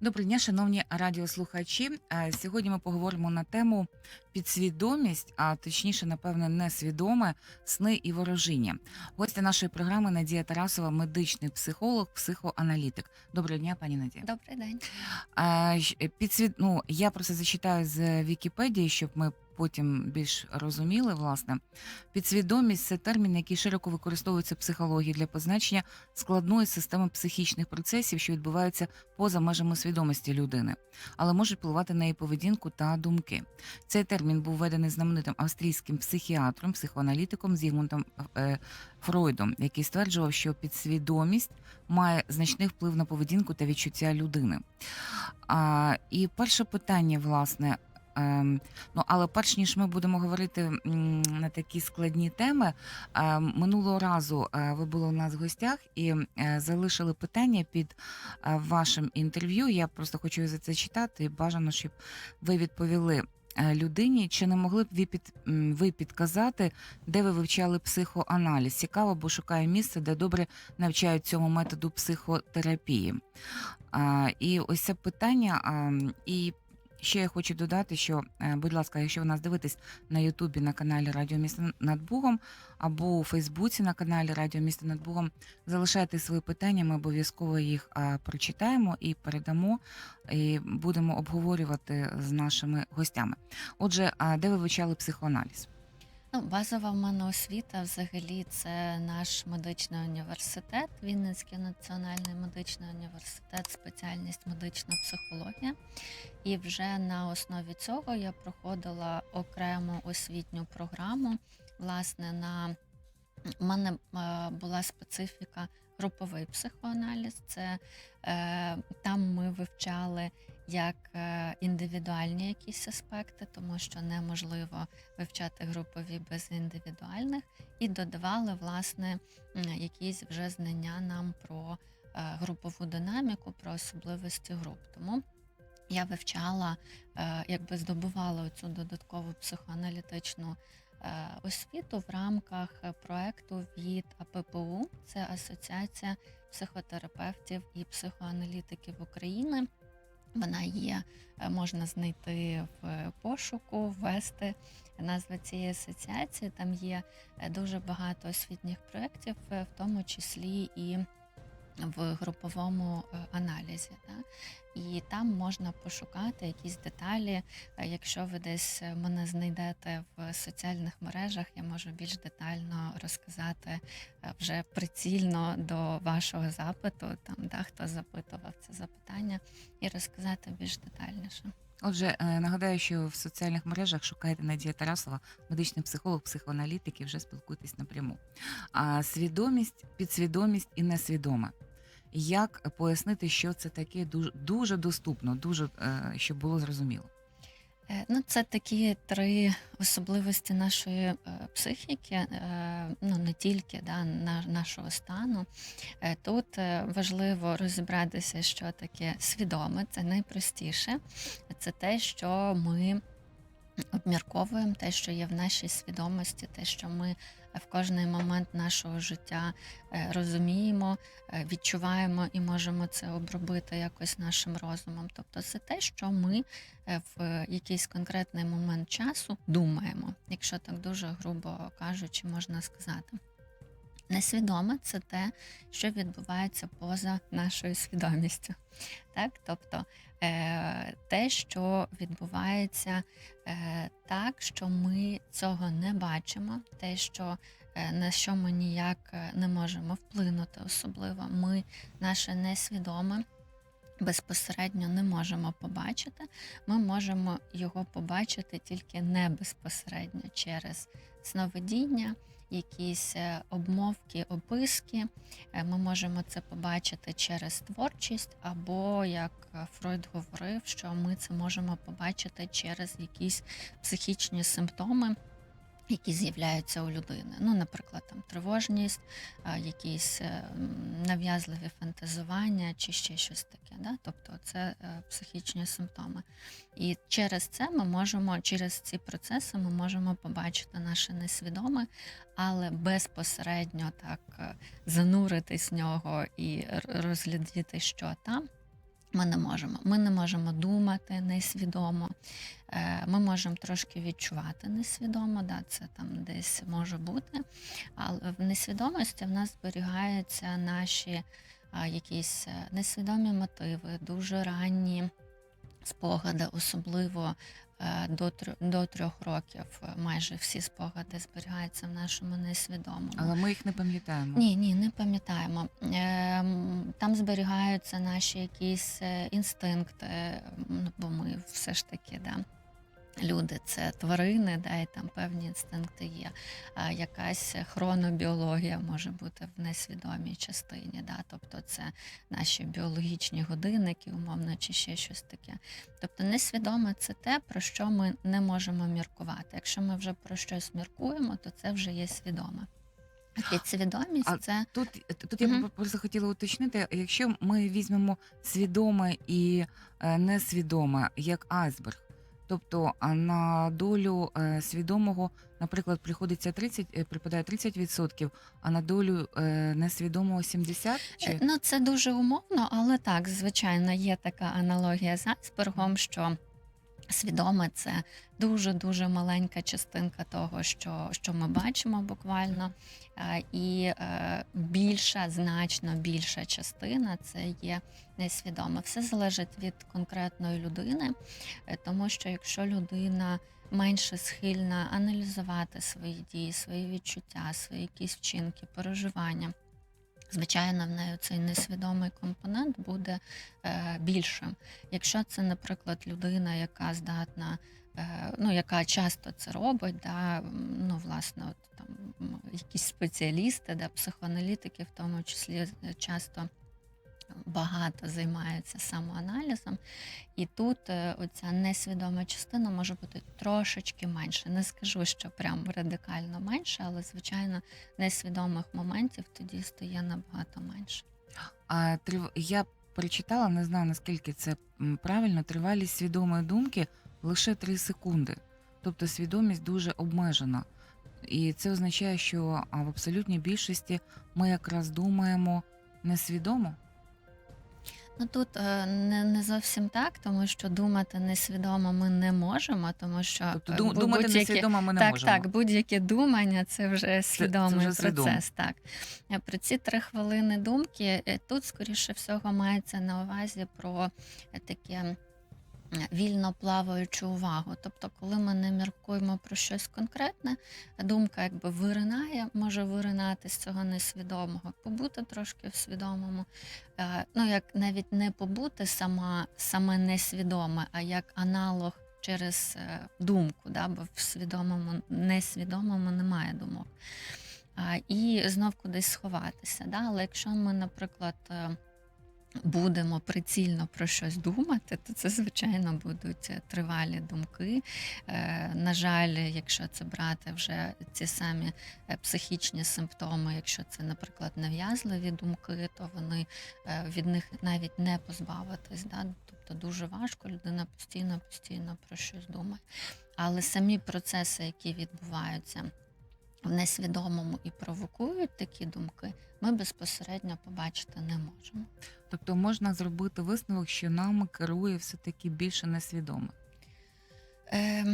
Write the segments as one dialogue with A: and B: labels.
A: Доброго дня, шановні радіослухачі. Е, Сьогодні ми поговоримо на тему підсвідомість, а точніше, напевне, несвідоме сни і ворожіння. Гостя нашої програми Надія Тарасова, медичний психолог, психоаналітик. Доброго дня, пані Надія.
B: Добрий день.
A: Щ- підсвід... ну, я просто зачитаю з Вікіпедії, щоб ми потім більш розуміли. Власне, підсвідомість це термін, який широко використовується в психології для позначення складної системи психічних процесів, що відбуваються поза межами свідомості людини, але можуть впливати на її поведінку та думки. Цей термін був введений знаменитим австрійським психіатром, психоаналітиком Зігмундом е, Фройдом, який стверджував, що підсвідомість має значний вплив на поведінку та відчуття людини. А, і перше питання, власне. Ем, Ну, але перш ніж ми будемо говорити на такі складні теми, е, минулого разу е, ви були у нас в гостях і е, залишили питання під е, вашим інтерв'ю. Я просто хочу його зачитати і бажано, щоб ви відповіли людині. Чи не могли б ви, під, ви підказати, де ви вивчали психоаналіз? Цікаво, бо шукаю місце, де добре навчають цьому методу психотерапії. І ось це питання. А, і ще я хочу додати, що, е, будь ласка, якщо ви нас дивитесь на Ютубі на каналі Радіо Місто над Бугом або у Фейсбуці на каналі Радіо Місто над Бугом, залишайте свої питання, ми обов'язково їх прочитаємо і передамо, і будемо обговорювати з нашими гостями. Отже, де ви вивчали психоаналіз?
B: Ну, базова в мене освіта взагалі це наш медичний університет, Вінницький національний медичний університет, спеціальність медична психологія. І вже на основі цього я проходила окрему освітню програму. Власне, на у мене е, була специфіка груповий психоаналіз. Це е, там ми вивчали як е, індивідуальні якісь аспекти, тому що неможливо вивчати групові без індивідуальних, і додавали власне якісь вже знання нам про е, групову динаміку, про особливості груп. Тому я вивчала, е, якби здобувала цю додаткову психоаналітичну освіту в рамках проекту від АППУ, це Асоціація психотерапевтів і психоаналітиків України. Вона є, е, можна знайти в пошуку, ввести назва цієї асоціації. Там є е, дуже багато освітніх проєктів, е, в тому числі і в груповому е, аналізі. Да? І там можна пошукати якісь деталі. Е, Якщо ви десь е, мене знайдете в соціальних мережах, я можу більш детально розказати вже прицільно до вашого запиту, там да, хто запитував це запитання, і розказати більш детальніше.
A: Отже, нагадаю, що в соціальних мережах шукаєте Надія Тарасова, медичний психолог, психоаналітик, і вже спілкуйтесь напряму. А свідомість, підсвідомість і несвідоме. Як пояснити, що це таке дуже, дуже доступно, дуже е, щоб було зрозуміло?
B: Е, Ну, це такі три особливості нашої е, психіки, ну не тільки да, на, нашого стану. Тут важливо розібратися, що таке свідоме, це найпростіше. Це те, що ми обмірковуємо, те, що є в нашій свідомості, те, що ми в кожний момент нашого життя е, розуміємо, е, відчуваємо і можемо це обробити якось нашим розумом. Тобто, це те, що ми е, в якийсь конкретний момент часу думаємо, якщо так дуже грубо кажучи, можна сказати. Несвідоме це те, що відбувається поза нашою свідомістю. Так? Тобто е, те, що відбувається е, так, що ми цього не бачимо, те, що е, на що ми ніяк е, не можемо вплинути, особливо ми наше несвідоме. Безпосередньо не можемо побачити, ми можемо його побачити тільки не безпосередньо через сновидіння, якісь е, обмовки, описки. Е, Ми можемо це побачити через творчість, або як е, Фройд говорив, що ми це можемо побачити через якісь психічні симптоми. Які з'являються у людини, ну, наприклад, там тривожність, якісь нав'язливі фантазування чи ще щось таке. Да? Тобто це е, психічні симптоми. І через це ми можемо, через ці процеси ми можемо побачити наше несвідоме, але безпосередньо так е, зануритись в нього і розглядіти, що там. Ми не можемо. Ми не можемо думати несвідомо. Е, Ми можемо трошки відчувати несвідомо, да, це там десь може бути. Але в несвідомості в нас зберігаються наші якісь е, несвідомі мотиви, дуже ранні спогади, особливо е, до, трьох- до трьох років. е, Майже всі спогади зберігаються в нашому несвідомому.
A: Але ми їх не пам'ятаємо.
B: Ні, ні, не пам'ятаємо. Ем, Там зберігаються наші якісь інстинкти, бо ми все ж таки, да. Люди це тварини, да, і там певні інстинкти є. А якась хронобіологія може бути в несвідомій частині. Да? Тобто це наші біологічні годинники, умовно, чи ще щось таке. Тобто несвідоме це те, про що ми не можемо міркувати. Якщо ми вже про щось міркуємо, то це вже є свідоме. Підсвідомість
A: А
B: це
A: Тут, тут я
B: Мгм.
A: б просто хотіла уточнити, якщо ми візьмемо свідоме і е, несвідоме як айсберг, тобто на долю е, свідомого, наприклад, приходиться 30, е, припадає 30%, а на долю е, несвідомого 70%? Чи...
B: Ну, це дуже умовно, але так, звичайно, є така аналогія з айсбергом, що свідоме це дуже дуже маленька частинка того, що, що ми бачимо буквально. Е, І е, більша, значно більша частина це є несвідоме. Все залежить від конкретної людини, е, тому що якщо людина менше схильна аналізувати свої дії, свої відчуття, свої якісь вчинки, переживання. Звичайно, в неї цей несвідомий компонент буде е, більшим. Якщо це, наприклад, людина, яка здатна, е, ну яка часто це робить, да, ну власне, от там якісь спеціалісти, да, психоаналітики, в тому числі е, часто багато займаються самоаналізом, і тут е, оця несвідома частина може бути трошечки менше. Не скажу, що прям радикально менше, але звичайно несвідомих моментів тоді стає набагато менше.
A: А. Я прочитала, не знаю наскільки це правильно, тривалість свідомої думки лише 3 секунди. Тобто свідомість дуже обмежена. І це означає, що в абсолютній більшості ми якраз думаємо несвідомо.
B: Ну тут е, не, не зовсім так, тому що думати несвідомо ми не можемо, тому що
A: Тобто
B: е,
A: ду-
B: бу-
A: думати
B: будь-які-
A: несвідомо ми не
B: так,
A: можемо.
B: так, будь-яке думання це вже свідомий
A: вже свідомо.
B: процес. Так Е, про ці три хвилини думки е, тут, скоріше всього, мається на увазі про е, таке. Вільно плаваючу увагу. Тобто, коли ми не міркуємо про щось конкретне, думка якби виринає, може виринати з цього несвідомого, побути трошки в свідомому. Е, Ну, як навіть не побути сама, саме несвідоме, а як аналог через е, думку, да? бо в свідомому, несвідомому немає думок. І знов кудись сховатися. Да? Але якщо ми, наприклад, е, будемо прицільно про щось думати, то це, звичайно, будуть е, тривалі думки. Е, На жаль, якщо це брати вже ці самі е, психічні симптоми, якщо це, наприклад, нав'язливі думки, то вони від них навіть не позбавитись. Да? Тобто дуже важко, людина постійно, постійно про щось думає. Але самі процеси, які відбуваються в несвідомому і провокують такі думки, ми безпосередньо побачити не можемо.
A: Тобто можна зробити висновок, що нами керує все-таки більше несвідоме.
B: Е,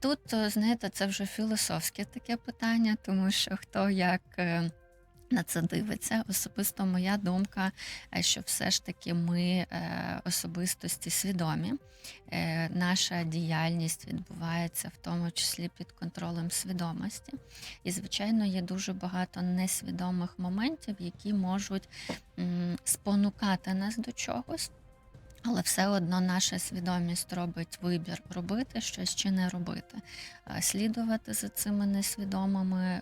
B: Тут, знаєте, це вже філософське таке питання, тому що хто як е, на це дивиться. Особисто моя думка, е, що все ж таки ми е, особистості свідомі. Е, Наша діяльність відбувається в тому числі під контролем свідомості. І, звичайно, є дуже багато несвідомих моментів, які можуть спонукати нас до чогось. Але все одно наша свідомість робить вибір робити щось чи не робити, слідувати за цими несвідомими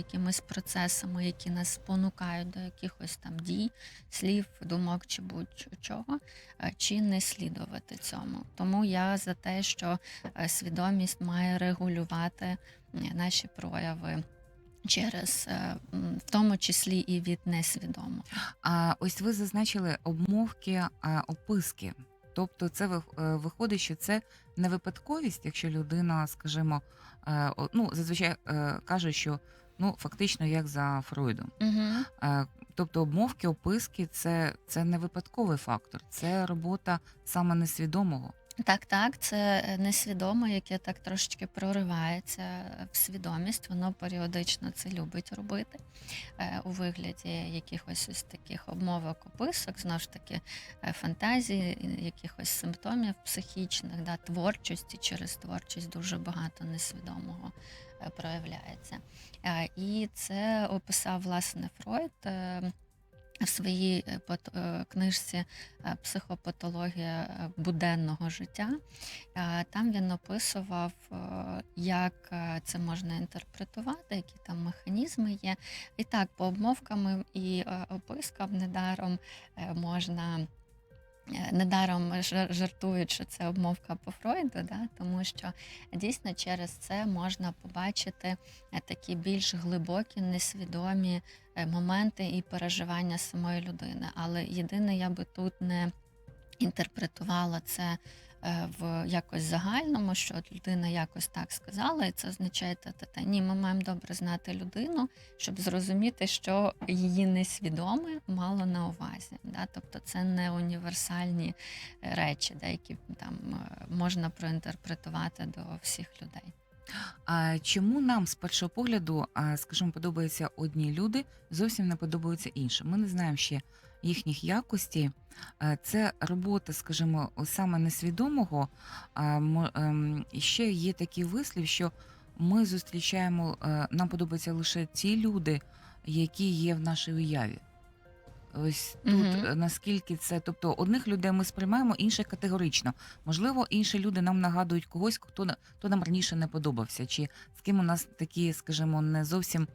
B: якимись процесами, які нас спонукають до якихось там дій, слів, думок чи будь-чого, е, чи не слідувати цьому. Тому я за те, що е, свідомість має регулювати наші прояви через, е, в тому числі і від несвідомого.
A: А ось ви зазначили обмовки, описки. Тобто, це виходить, що це не випадковість, якщо людина, скажімо, ну зазвичай каже, що ну фактично як за Фройдом.
B: Угу.
A: Тобто обмовки, описки це, це не випадковий фактор, це робота саме несвідомого.
B: Так, так, це е, несвідомо, яке так трошечки проривається в свідомість. Воно періодично це любить робити е, у вигляді якихось ось таких обмовок, описок, знову ж таки, фантазії, якихось симптомів психічних, да, творчості. Через творчість дуже багато несвідомого проявляється. Е, І це описав власне Фройд. е, в своїй е, е, книжці е, Психопатологія е, буденного життя. Е, Там він описував, е, як е, це можна інтерпретувати, які там механізми є. І так, по обмовкам і е, опискам недаром е, можна. Е, Недаром жартують, що це обмовка по Фройду, да? тому що дійсно через це можна побачити е, такі більш глибокі, несвідомі е, моменти і переживання самої людини. Але єдине, я би тут не інтерпретувала це в якось загальному, що людина якось так сказала, і це означає те. Ні, ми маємо добре знати людину, щоб зрозуміти, що її несвідоме мало на увазі. Да? Тобто це не універсальні е, речі, да, які там е, можна проінтерпретувати до всіх людей.
A: А чому нам з першого погляду, скажімо, подобаються одні люди, зовсім не подобаються іншим? Ми не знаємо ще їхніх якостей. Е, Це робота, скажімо, саме несвідомого. Ем, І ще є такий вислів, що ми зустрічаємо, е, нам подобаються лише ті люди, які є в нашій уяві. Ось тут е, наскільки це, тобто одних людей ми сприймаємо, інших категорично. Можливо, інші люди нам нагадують когось, хто, хто нам раніше не подобався, чи з ким у нас такі, скажімо, не зовсім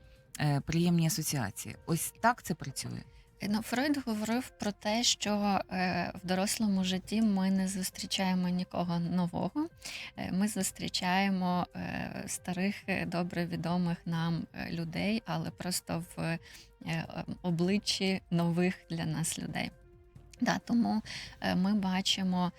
A: приємні асоціації. Ось так це працює.
B: Ну, Фройд говорив про те, що е, в дорослому житті ми не зустрічаємо нікого нового. Е, ми зустрічаємо е, старих, добре відомих нам людей, але просто в обличчі нових для нас людей. Да, тому ми бачимо.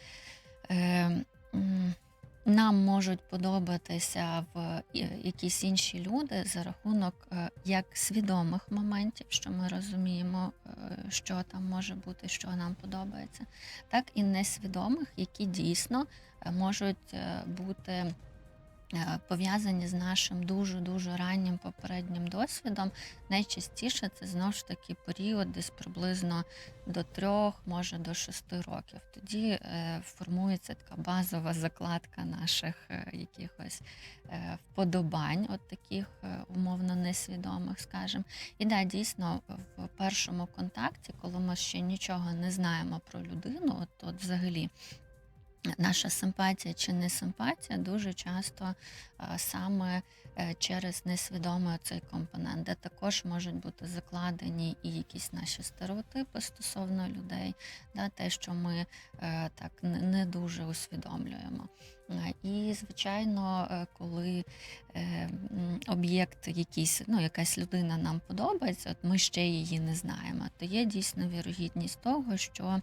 B: Нам можуть подобатися в якісь інші люди за рахунок е, як свідомих моментів, що ми розуміємо, е, що там може бути, що нам подобається, так і несвідомих, які дійсно е, можуть бути пов'язані з нашим дуже дуже раннім попереднім досвідом. Найчастіше це знову ж таки період, десь приблизно до трьох, може до шести років. Тоді е, формується така базова закладка наших е, якихось е, вподобань, от таких е, умовно несвідомих, скажімо. І да, дійсно, в першому контакті, коли ми ще нічого не знаємо про людину, от, от взагалі. Наша симпатія чи несимпатія дуже часто саме е, через несвідомий цей компонент, де також можуть бути закладені і якісь наші стереотипи стосовно людей, да, те, що ми е, так не, не дуже усвідомлюємо. І, звичайно, е, коли об'єкт якийсь, ну, якась людина нам подобається, от ми ще її не знаємо, то є дійсно вірогідність того, що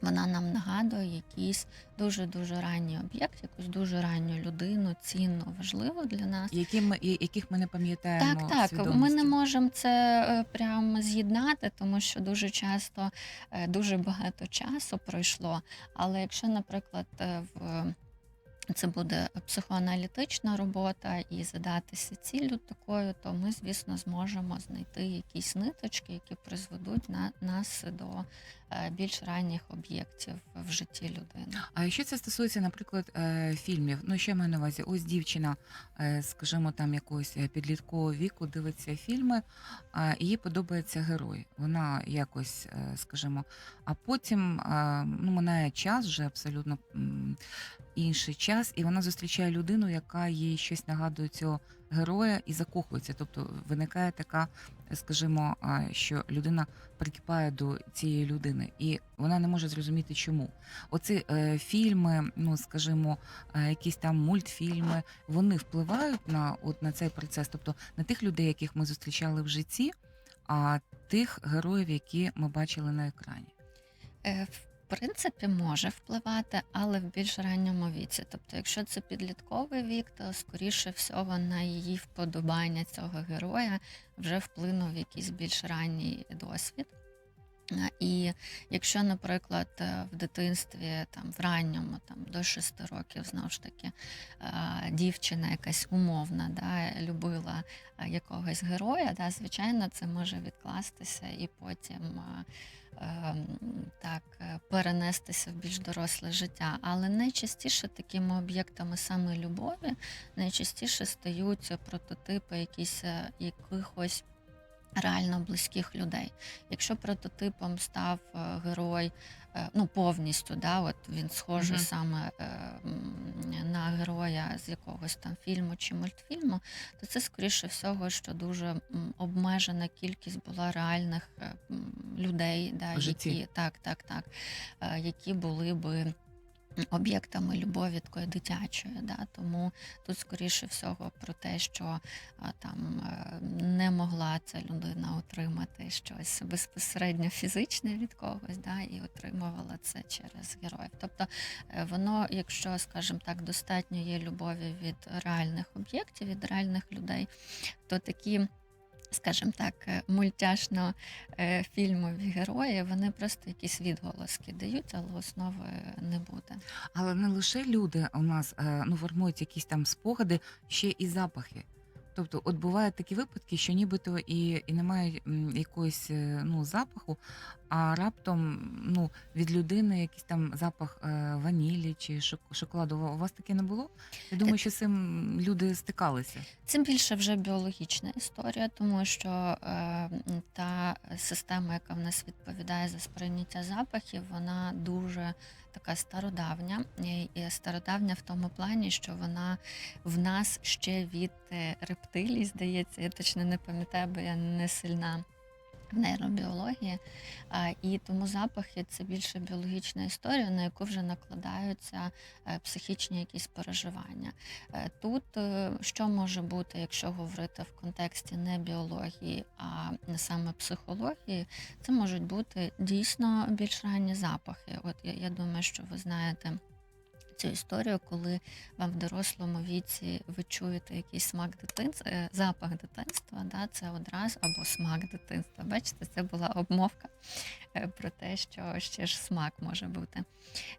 B: вона нам нагадує якийсь дуже дуже ранній об'єкт, якусь дуже ранню людину, цінну, важливу для нас.
A: Які ми, яких ми не пам'ятаємо
B: Так, так. Ми не можемо це е, прямо з'єднати, тому що дуже часто е, дуже багато часу пройшло. Але якщо, наприклад, е, в це буде психоаналітична робота і задатися ціллю такою, то ми, звісно, зможемо знайти якісь ниточки, які призведуть на нас до більш ранніх об'єктів в житті людини.
A: А якщо це стосується, наприклад, е, фільмів, ну я маю на увазі? Ось дівчина, е, скажімо, там якогось е, підліткового віку дивиться фільми, їй подобається герой. Вона якось, е, скажімо, а потім е, ну, минає час, вже абсолютно інший час, і вона зустрічає людину, яка їй щось нагадує цього героя і закохується. Тобто виникає така, е, скажімо, що людина прикипає до цієї людини, і вона не може зрозуміти, чому. Оці е, фільми, ну скажімо, е, якісь там мультфільми, вони впливають на от на цей процес, тобто не тих людей, яких ми зустрічали в житті, а тих героїв, які ми бачили на екрані.
B: Е, принципі, може впливати, але в більш ранньому віці. Тобто, якщо це підлітковий вік, то скоріше всього на її вподобання цього героя вже вплинув якийсь більш ранній досвід. І якщо, наприклад, е, в дитинстві там в ранньому, там до 6 років, знову ж таки, дівчина якась умовна, да, любила якогось героя, да, звичайно, це може відкластися і потім. Ем, Так, е, перенестися в більш доросле життя, але найчастіше такими об'єктами саме любові найчастіше стають прототипи якісь, е, якихось реально близьких людей. Якщо прототипом став е, герой, ну повністю, да, от він схожий
A: Мгм.
B: саме е, на героя з якогось там фільму чи мультфільму, то це скоріше всього, що дуже обмежена кількість була реальних е, людей, да, які так, так, так, е, які були би. Об'єктами любові такої дитячої, да тому тут скоріше всього про те, що там е, не могла ця людина отримати щось безпосередньо фізичне від когось, да, і отримувала це через героїв. Тобто е, воно, якщо, скажімо так, достатньо є любові від реальних об'єктів, від реальних людей, то такі. Скажімо так, е, мультяшно е, фільмові герої, вони просто якісь відголоски дають, але основи не буде.
A: Але не лише люди у нас е, ну, формують якісь там спогади, ще і запахи. Тобто, от бувають такі випадки, що нібито і, і немає якогось е, ну, запаху, а раптом ну, від людини якийсь там запах е, ванілі чи шок- шоколаду. У вас таке не було? Я думаю, що з цим люди стикалися.
B: Це більше вже біологічна історія, тому що е, та система, яка в нас відповідає за сприйняття запахів, вона дуже така стародавня. І, і стародавня в тому плані, що вона в нас ще від е, рептилій, здається, я точно не пам'ятаю, бо я не сильна. В нейробіології, і тому запахи це більше біологічна історія, на яку вже накладаються е, психічні якісь переживання. Е, Тут е, що може бути, якщо говорити в контексті не біології, а саме психології, це можуть бути дійсно більш ранні запахи. От я, я думаю, що ви знаєте. Цю історію, коли вам в дорослому віці ви чуєте якийсь смак дитинства, е, запах дитинства, да, це одразу або смак дитинства. Бачите, це була обмовка е, про те, що ще ж смак може бути.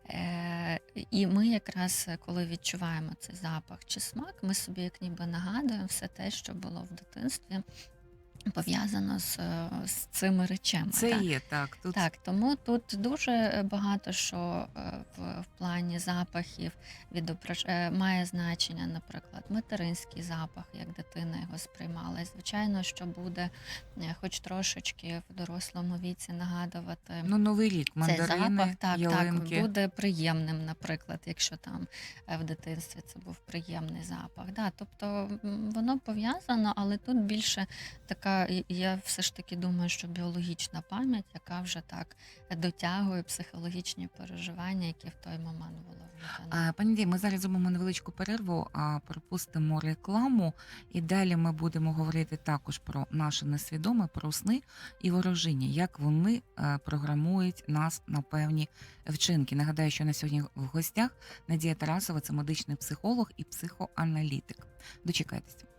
B: Е, І ми якраз коли відчуваємо цей запах чи смак, ми собі як ніби нагадуємо все те, що було в дитинстві. Пов'язано з, з цими речами.
A: Це
B: так.
A: є так. Тут
B: Так, тому тут дуже багато що е, в, в плані запахів відображ... е, має значення, наприклад, материнський запах, як дитина його сприймала. І, звичайно, що буде е, хоч трошечки в дорослому віці нагадувати.
A: ну, новий рік,
B: Цей запах так,
A: ялинки.
B: так буде приємним, наприклад, якщо там в дитинстві це був приємний запах. Да, тобто воно пов'язано, але тут більше така, я все ж таки думаю, що біологічна пам'ять, яка вже так дотягує психологічні переживання, які в той момент.
A: А, Пані Дій, ми зараз зробимо невеличку перерву, а пропустимо рекламу, і далі ми будемо говорити також про наше несвідоме, про сни і ворожіння, як вони е, програмують нас на певні вчинки. Нагадаю, що на сьогодні в гостях Надія Тарасова, це медичний психолог і психоаналітик. Дочекайтеся.